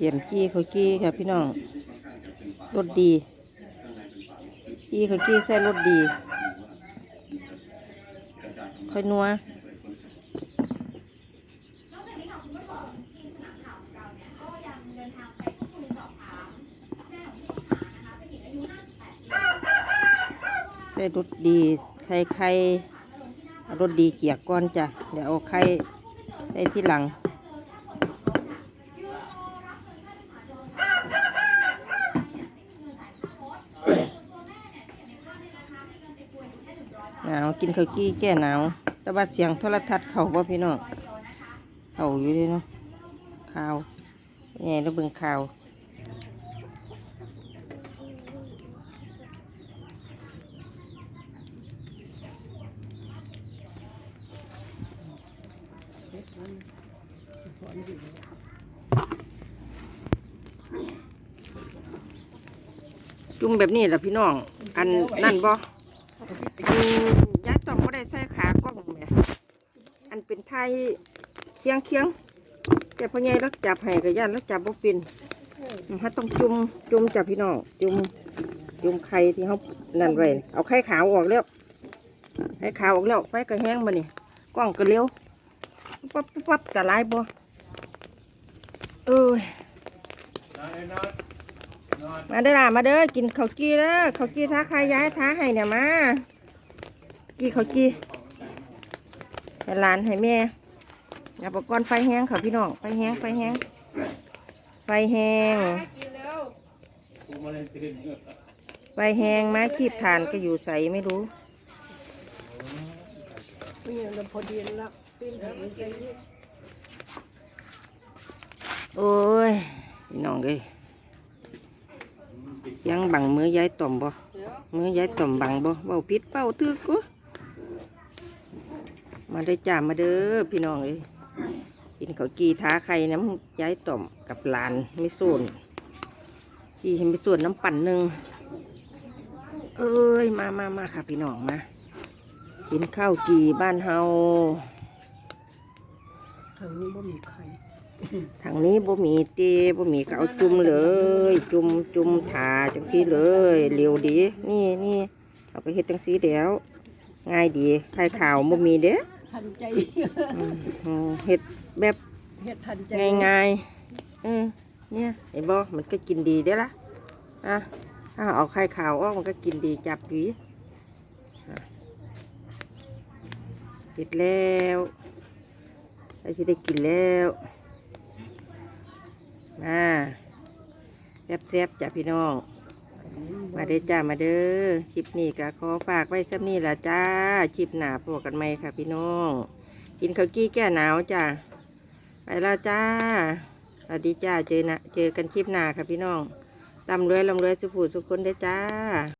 เตรียมจี้เขากี้ค่ะพี่น้องรสดีจี้เขากี้ใส่รสดี ค่อยนัวใส่รสดีไข่ไข่รสดีเกี่ยก้อนจ้ะ เดี๋ยวเอาไข่ใส่ที่หลัง หนาวกินข้าวกี้แก้หนาวแต่ว่าเสียงโทรทัศน์เขาบ่พี่น้องเขาอยู่เลยเนาะข่าวแง่แล้วเบิ่งข่าวจุ่มแบบนี้แหละพี่น้อง อันนั่นบ่ อันยายต้องก็ได้ใส่ขากล้องแม่อันเป็นไทยเคียงเคียงแต่พ่อใหญ่แล้วจับให้กับย่านแล้วจับบ่เป็นฮะต้องจุ่มจุ่มจับพี่น้องจุ่มจุ่มไข่ที่เขานั่นไว้เอาไข่ขาวออกแล้วไข่ขาวออกแล้วไฟก็แห้งมานี่กล้องก็เร็วปั๊บปั๊บปั๊บกะลายบ่เอ้ย มาเด้อล่ะมาเด้อกินข้าวกี้เด้อข้าวกี้ท้าใครย้ายท้าให้เนี่ยมากี้เขากี้ให้หลานให้แม่อย่าประกอนไฟแห้งค่ะพี่น้องไฟแห้งไฟแห้งไฟแห้งไฟแห้งไม้ขีบฐานก็อยู่ใสไม่รู้โอ้ย พี่น้องเลย ยังบังมือยายต่อมบ่มือยายต่อมบังบ่เบาพิษเป้าตึกกูมาได้อจ้ามาเด้อพี่น้องเลยกินข้าวกีท้าไข่น้ำยายต่อมกับหลานไม่ส่วนกีให้ไม่ส่วนน้ำปั่นหนึ่งเอ้ยมามามาค่ะพี่น้องมากินข้าวกีบ้านเฮาทางนี้บ่มีใคร ทางนี้บ่มีเตบ่มีก็เอาจุ่มเลย จุ่มจุ่มถาจังซี่เลยเร็วดี นี่นี่เอาไปเฮ็ดจังซี่แล้วง่ายดีไข่ขาวบ่มีเด้ทันใจอืมอืมเฮ็ดแบบเฮ็ดทันใจง่ายๆเออเนี่ยเห็นบ่มันก็กินดีเด้อละอะถ้าเอาไข่ขาวออกมันก็กินดีจับดีอะเสร็จแล้วไอ้ที่ได้กินแล้ว มาแซ่บๆจ้ะพี่น้อง มาเด้จ้ามาเด้อ คลิปนี้ก็ขอฝากไว้สักนี้ละจ้า คลิปหนาพวกันไหมค่ะพี่น้อง กินข้าวกี้แก้หนาวจ้าไปแล้วจ้า สวัสดีจ้า เจอนะเจอกันคลิปหนาค่ะพี่น้องลำรวยลำรวยสุขูสุขคนเด้จ้า